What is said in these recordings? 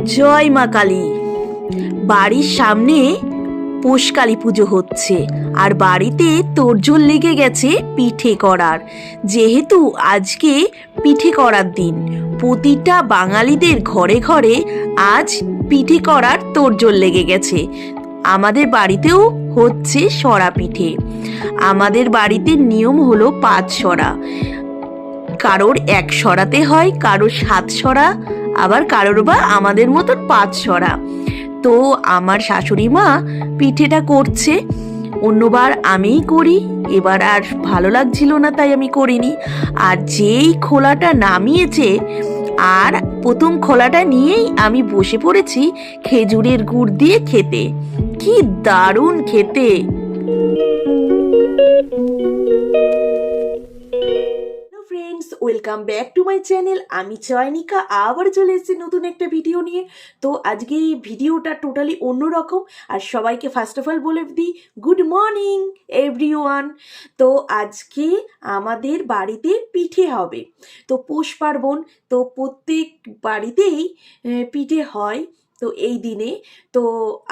জয় মা কালী। বাড়ির সামনে পোষ কালী পুজো হচ্ছে, আর বাড়িতে তোড়জোড় লেগে গেছে পিঠে করার। যেহেতু আজকে পিঠে করার দিন, প্রতিটা বাঙালিদের ঘরে ঘরে আজ পিঠে করার তোড়জোড় লেগে গেছে। আমাদের বাড়িতেও হচ্ছে সরা পিঠে। আমাদের বাড়িতে নিয়ম হলো পাঁচ সরা। কারোর এক সরাতে হয়, কারোর সাত সরা আবার কারোর বা আমাদের মতন পাঁচ সরা তো আমার শাশুড়ি মা পিঠেটা করছে। অন্যবার আমিই করি, এবার আর ভালো লাগছিল না তাই আমি করিনি। আর যেই খোলাটা নামিয়েছে, আর প্রথম খোলাটা নিয়েই আমি বসে পড়েছি খেজুরের গুড় দিয়ে খেতে। কি দারুণ খেতে! Welcome back to my channel আমি চয়নিকা, আবার চলে এসেছি নতুন একটা ভিডিও নিয়ে। তো আজকে এই ভিডিওটা টোটালি অন্যরকম। আর সবাইকে ফার্স্ট অফ অল বলে দিই গুড মর্নিং এভরিওয়ান তো আজকে আমাদের বাড়িতে পিঠে হবে। তো পৌষ পার্বণ, তো প্রত্যেক বাড়িতেই পিঠে হয়। তো এই দিনে, তো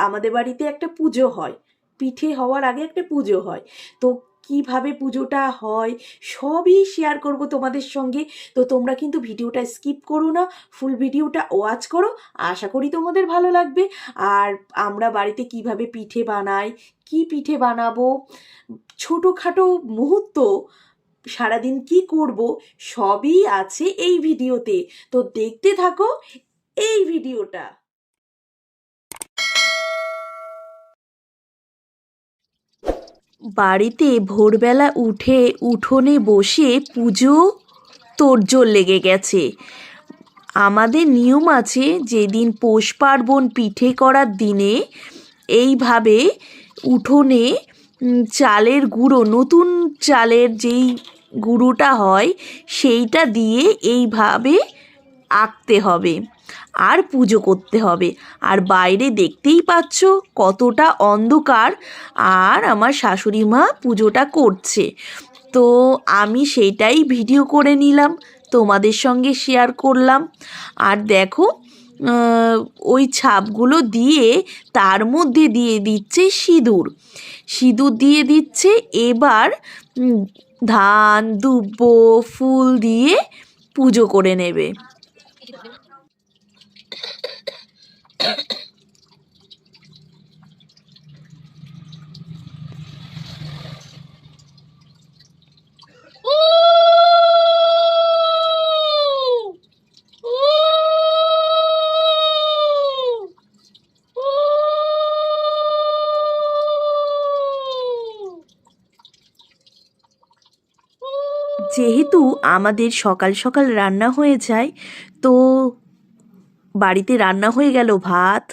আমাদের বাড়িতে একটা পুজো হয়। পিঠে হওয়ার আগে একটা পুজো হয়। তো কীভাবে পুজোটা হয়, সবই শেয়ার করব তোমাদের সঙ্গে। তো তোমরা কিন্তু ভিডিওটা স্কিপ করো না ফুল ভিডিওটা ওয়াচ করো। আশা করি তোমাদের ভালো লাগবে। আর আমরা বাড়িতে কীভাবে পিঠে বানাই, কি পিঠে বানাবো, ছোটোখাটো মুহূর্ত, সারাদিন কি করব, সবই আছে এই ভিডিওতে। তো দেখতে থাকো এই ভিডিওটা। বাড়িতে ভোরবেলা উঠে উঠোনে বসে পুজো তোড়জোড় লেগে গেছে। আমাদের নিয়ম আছে, যেদিন পৌষ পার্বণ পিঠে করার দিনে এইভাবে উঠোনে চালের গুঁড়ো, নতুন চালের যেই গুঁড়োটা হয়, সেইটা দিয়ে এইভাবে আঁকতে হবে। আর পুজো করতে হবে। আর বাইরে দেখতেই পাচ্ছ কতটা অন্ধকার। আর আমার শাশুড়ি মা পুজোটা করছে। তো আমি সেইটাই ভিডিও করে নিলাম, তোমাদের সঙ্গে শেয়ার করলাম। আর দেখো ওই ছাপগুলো দিয়ে তার মধ্যে দিয়ে দিচ্ছে সিঁদুর। সিঁদুর দিয়ে দিচ্ছে, এবার ধান, দুব্ব, ফুল দিয়ে পুজো করে নেবে। যেহেতু আমাদের সকাল সকাল রান্না হয়ে যায় তো বাড়িতে রান্না হয়ে গেল ভাত,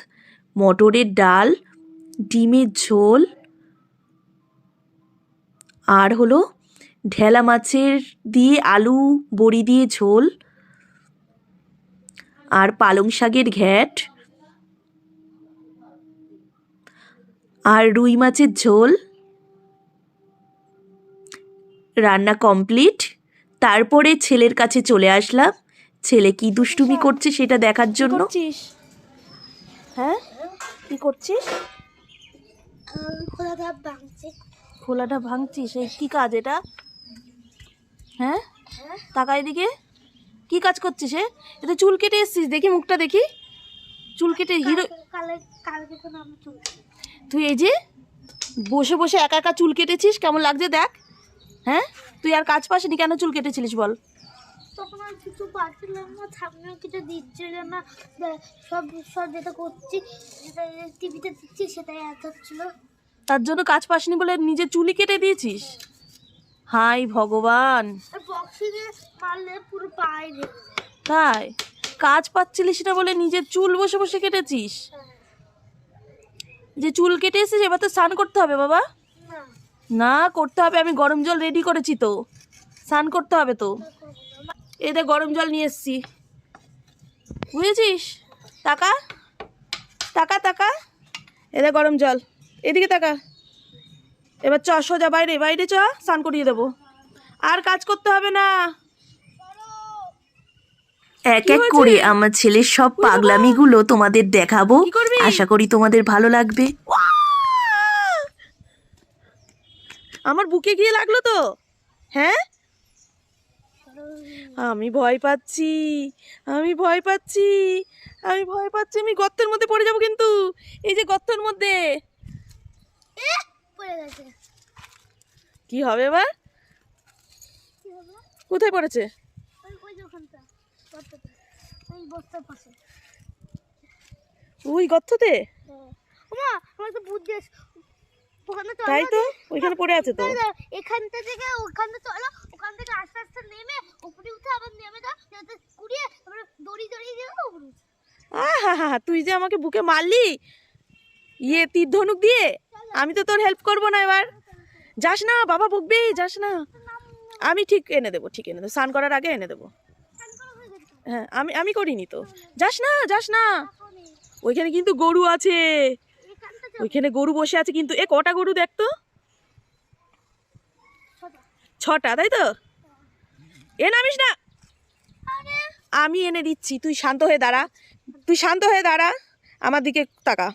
মটরের ডাল, ডিমের ঝোল। আর হলো ঢেলা মাছের দিয়ে আলু, বড়ি দিয়ে ঝোল। আর পালং শাকের ঘ্যাট। আর রুই মাছের ঝোল। রান্না কমপ্লিট। তারপরে ছেলের কাছে চলে আসলাম। ছেলে কি দুষ্টুমি করছে সেটা দেখার জন্য? হ্যাঁ? কি করছিস? খোলাটা ভাঙছিস? এই কি কাজ এটা? হ্যাঁ? টাকা এদিকে। কি কাজ করছিস এ? এতে চুল কেটে এসছিস দেখি মুখটা দেখি। চুল কেটে হিরো তুই এই যে বসে বসে একা একা চুল কেটেছিস কেমন লাগছে দেখ? হ্যাঁ? তুই আর কাজ পাসনি কেন চুল কেটেছিলিস বল? তখন আর কিছু পাচ্ছিলাম না সামনে কিছু দিচ্ছিল না সব সব যেটা করছি যেটা টিভিতে দিচ্ছি সেটাই এত হচ্ছিল তার জন্য কাজ পাসনি বলে নিজের চুলই কেটে দিয়েছিস? হাই ভগবান। বক্সিংয়ে মারলে পুরো পায়ে তাই? কাজ পাচ্ছিলিস না বলে নিজের চুল বসে বসে কেটেছিস? যে চুল কেটে এসেছিস এবার তো স্নান করতে হবে বাবা। না। না করতে হবে আমি গরম জল রেডি করেছি তো। স্নান করতে হবে তো। এতে গরম জল নিয়ে এসছি। বুঝেছিস? টাকা? তাকা তাকা এদের গরম জল। এদিকে টাকা। এবার চ সোজা বাইরে। বাইরে চ স্নান করিয়ে দেবো। আর কাজ করতে হবে না। এক এক করে আমার ছেলের সব! পাগলামিগুলো তোমাদের দেখাবো? আশা করি তোমাদের ভালো লাগবে। আমার বুকে গিয়ে লাগল তো। হ্যাঁ? আমি ভয় পাচ্ছি আমি ভয় পাচ্ছি আমি ভয় পাচ্ছি আমি গর্তের মধ্যে পড়ে যাব কিন্তু। এই যে গর্তের মধ্যে। কি হবে এবার? কোথায় পড়েছে? ওই গর্ততে? হ্যাঁ। তাই তো? ওইখানে পড়ে আছে তো? এখানটা থেকে ওখানে চলো ওখান থেকে আস্তে আস্তে নেমে উপরে উঠে আবার নেমে যাও কুড়িয়ে তারপরে দড়ি দড়ি দিয়ে উপরে। আহা তুই যে আমাকে বুকে মারলি ইয়ে তীর ধনুক দিয়ে আমি তো তোর হেল্প করব না এবার। যাস না বাবা বকবি যাস না। আমি ঠিক এনে দেবো ঠিক এনে দেবো। স্নান করার আগে এনে দেবো। হয়ে। হ্যাঁ আমি আমি করিনি তো। যাস না যাস না। ওইখানে কিন্তু গরু আছে। ওইখানে গরু বসে আছে কিন্তু এ কটা গরু দেখ তো? সোজা। ছটা, তাই তো? এ নামিস না। আমি এনে দিচ্ছি, তুই শান্ত হয়ে দাঁড়া। তুই শান্ত হয়ে দাঁড়া, আমার দিকে তাকা।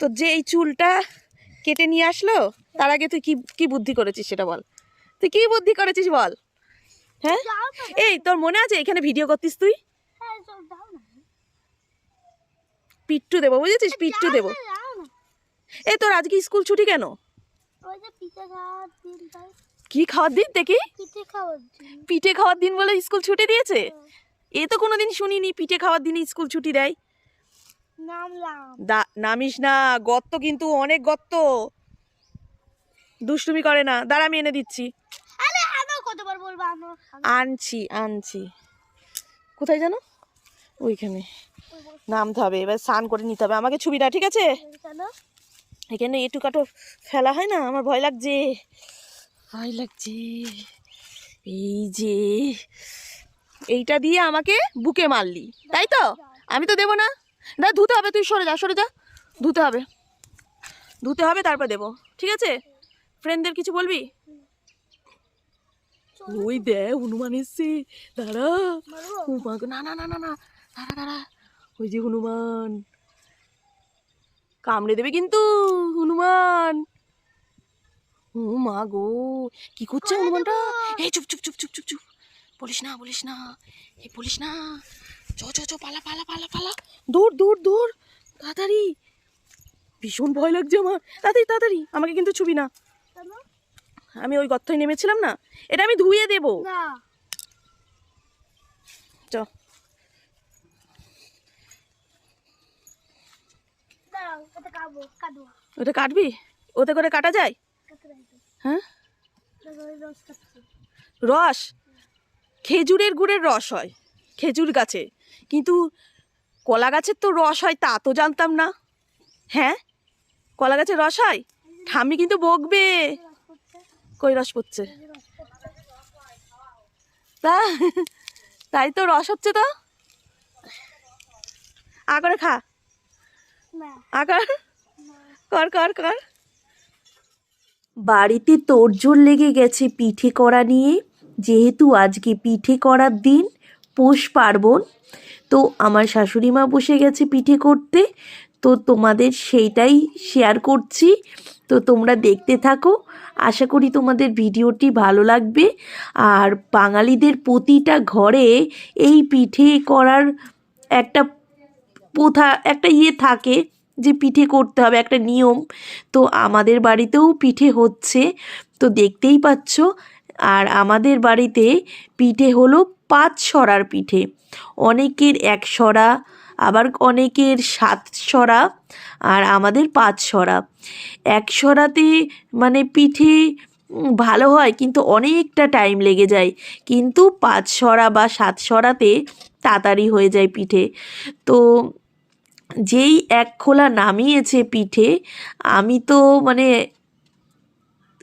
তো যে এই চুলটা কেটে নিয়ে আসলো, তার আগে তুই কি কি বুদ্ধি করেছিস সেটা বল। তুই কি বুদ্ধি করেছিস বল? হ্যাঁ? এই, তোর মনে আছে এখানে ভিডিও করতিস তুই? পিট্টু দেবো, বুঝেছিস? পিট্টু দেবো। এই তোর আজকে স্কুল ছুটি কেন? কি খাওয়ার দিন? দেখি পিঠে খাওয়ার দিন। পিঠে খাওয়ার দিন বলে স্কুল ছুটি দিয়েছে? এ তো কোনোদিন শুনিনি পিঠে খাওয়ার দিনে স্কুল ছুটি দেয়। নামিস না গর্ত কিন্তু অনেক গর্ত। দুষ্টুমি করে না। দাঁড়া আমি এনে দিচ্ছি। আনছি আনছি। কোথায় জানো? ওইখানে। নামতে হবে এবার স্নান করে নিতে হবে। আমাকে ছবিটা ঠিক আছে? এখানে এটু কাটো ফেলা হয় না? আমার ভয় লাগছে। ভয় লাগছে। এই যে এইটা দিয়ে আমাকে বুকে মারলি তাই তো? আমি তো দেবো না। না ধুতে হবে তুই সরে যা সরে যা। ধুতে হবে। ধুতে হবে তারপর দেবো। ঠিক আছে? ফ্রেন্ডদের কিছু বলবি? ওই দে হনুমান এসছে। দাঁড়া। না না না না না। দাঁড়া দাঁড়া। ওই যে হনুমান। কামড়ে দেবে কিন্তু হনুমান। ও মা গো কি করছে করে হনুমানটা। এই চুপ চুপ চুপ চুপ চুপ চুপ। বলিস না বলিস না এ বলিস না। চ চ চ পালা পালা পালা পালা। দৌড় দৌড় দৌড়। তাড়াতাড়ি। ভীষণ ভয় লাগছে আমার। তাড়াতাড়ি তাড়াতাড়ি। আমাকে কিন্তু ছুবি না। আমি ওই গর্তয় নেমেছিলাম না। এটা আমি ধুয়ে দেবো। না। চ দাঁড়াও এটা কাটবো কাটবো ওটা কাটবি ওতে করে কাটা যায়? হ্যাঁ? রস খেজুরের গুড়ের রস হয় খেজুর গাছে। কিন্তু কলা গাছের তো রস হয় তা তো জানতাম না। হ্যাঁ? কলা গাছের রস হয়? ঠামি কিন্তু বকবে। কই রস পড়ছে? তা তাই তো রস হচ্ছে তো? আ করে খা। কর কর কর কর। বাড়িতে তোড়জোড় লেগে গেছে পিঠে করা নিয়ে। যেহেতু আজকে পিঠে করার দিন পৌষ পার্বণ তো আমার শাশুড়ি মা বসে গেছে পিঠে করতে। তো তোমাদের সেইটাই শেয়ার করছি। তো তোমরা দেখতে থাকো। আশা করি তোমাদের ভিডিওটি ভালো লাগবে। আর বাঙালিদের প্রতিটা ঘরে এই পিঠে করার একটা প্রথা, একটা ইয়ে থাকে যে পিঠে করতে হবে, একটা নিয়ম। তো আমাদের বাড়িতেও পিঠে হচ্ছে, তো দেখতেই পাচ্ছ। আর আমাদের বাড়িতে পিঠে হলো পাঁচ সরার পিঠে। অনেকের এক সরা, আবার অনেকের সাত সরা, আর আমাদের পাঁচ সরা। এক সরাতে মানে পিঠে ভালো হয়, কিন্তু অনেকটা টাইম লেগে যায়। কিন্তু পাঁচ সরা বা সাত সরাতে তাড়াতাড়ি হয়ে যায় পিঠে। তো যেই এক খোলা নামিয়েছে পিঠে, আমি তো মানে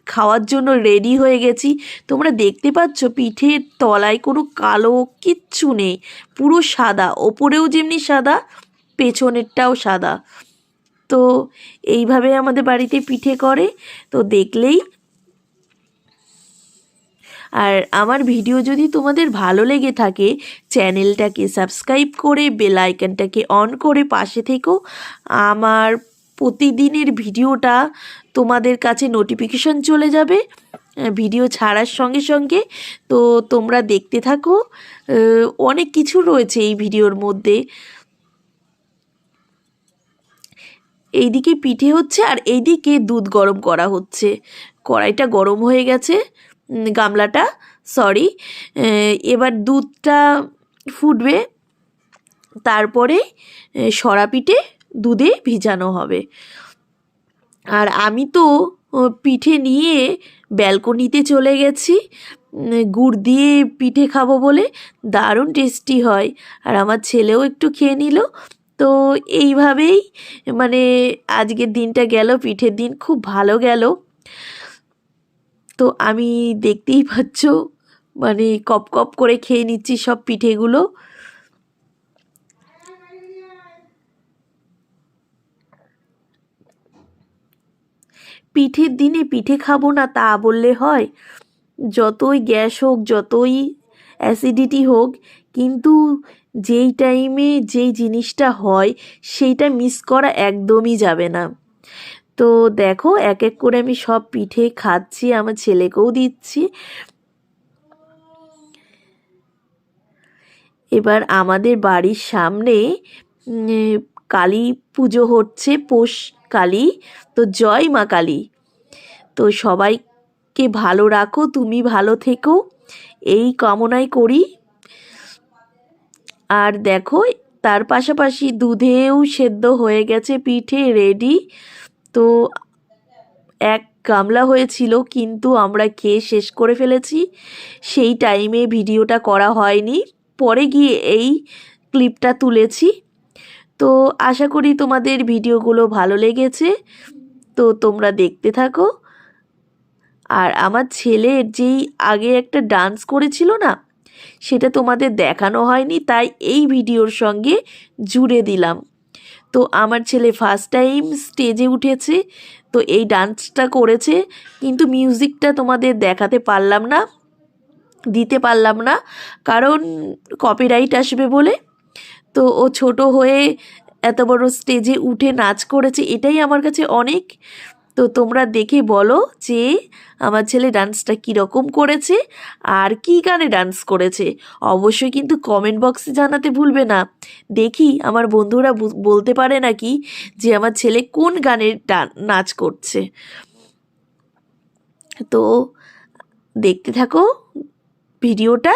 খাওয়ার জন্য রেডি হয়ে গেছি। তোমরা দেখতে পাচ্ছ পিঠের তলায় কোনো কালো কিচ্ছু নেই, পুরো সাদা। ওপরেও যেমনি সাদা, পেছনেরটাও সাদা। তো এইভাবে আমাদের বাড়িতে পিঠে করে। তো দেখলেই আর আমার ভিডিও যদি তোমাদের ভালো লেগে থাকে, চ্যানেলটাকে সাবস্ক্রাইব করে, বেল আইকনটাকে অন করে পাশে থেকো। আমার প্রতিদিনের ভিডিওটা তোমাদের কাছে নোটিফিকেশন চলে যাবে ভিডিও ছাড়ার সঙ্গে সঙ্গে। তো তোমরা দেখতে থাকো অনেক কিছু রয়েছে এই ভিডিওর মধ্যে। এইদিকে পিঠে হচ্ছে আর এইদিকে দুধ গরম করা হচ্ছে। কড়াইটা গরম হয়ে গেছে। গামলাটা সরি এবার দুধটা ফুটবে, তারপরে সরা পিঠে দুধে ভিজানো হবে। আর আমি তো পিঠে নিয়ে ব্যালকনিতে চলে গেছি গুড় দিয়ে পিঠে খাব বলে দারুণ টেস্টি হয়। আর আমার ছেলেও একটু খেয়ে নিল, তো এইভাবেই মানে আজকের দিনটা গেল, পিঠের দিন খুব ভালো গেল। তো আমি দেখতেই পাচ্ছ মানে কপ কপ করে খেয়ে নিচ্ছি সব পিঠেগুলো। পিঠের দিনে পিঠে খাব না তা বললে হয়। যতই গ্যাস হোক, যতই অ্যাসিডিটি হোক, কিন্তু যেই টাইমে যেই জিনিসটা হয়, সেইটা মিস করা একদমই যাবে না। তো দেখো এক এক করে আমি সব পিঠে খাচ্ছি, আমার ছেলেকেও দিচ্ছি। এবার আমাদের বাড়ির সামনে কালী পুজো হচ্ছে, পৌষ কালী। তো জয় মা কালী। তো সবাইকে ভালো রাখো, তুমি ভালো থেকো। এই কামনাই করি। আর দেখো, তার পাশাপাশি দুধেও সেদ্ধ হয়ে গেছে পিঠে, রেডি। তো এক গামলা হয়েছিল, কিন্তু আমরা খেয়ে শেষ করে ফেলেছি। সেই টাইমে ভিডিওটা করা হয়নি। পরে গিয়ে এই ক্লিপটা তুলেছি। তো আশা করি তোমাদের ভিডিওগুলো ভালো লেগেছে। তো তোমরা দেখতে থাকো। আর আমার ছেলের যেই আগে একটা ডান্স করেছিল না, সেটা তোমাদের দেখানো হয়নি, তাই এই ভিডিওর সঙ্গে জুড়ে দিলাম। তো আমার ছেলে ফার্স্ট টাইম স্টেজে উঠেছে, তো এই ডান্সটা করেছে, কিন্তু মিউজিকটা তোমাদের দেখাতে পারলাম না, দিতে পারলাম না, কারণ কপিরাইট আসবে বলে। তো ও ছোট হয়ে এত বড় স্টেজে উঠে নাচ করেছে, এটাই আমার কাছে অনেক। তো তোমরা দেখে বলো যে আমার ছেলে ডান্সটা কীরকম করেছে আর কী গানে ডান্স করেছে। অবশ্যই কিন্তু কমেন্ট বক্সে জানাতে ভুলবে না। দেখি আমার বন্ধুরা বলতে পারে নাকি যে আমার ছেলে কোন গানের নাচ করছে। তো দেখতে থাকো ভিডিওটা।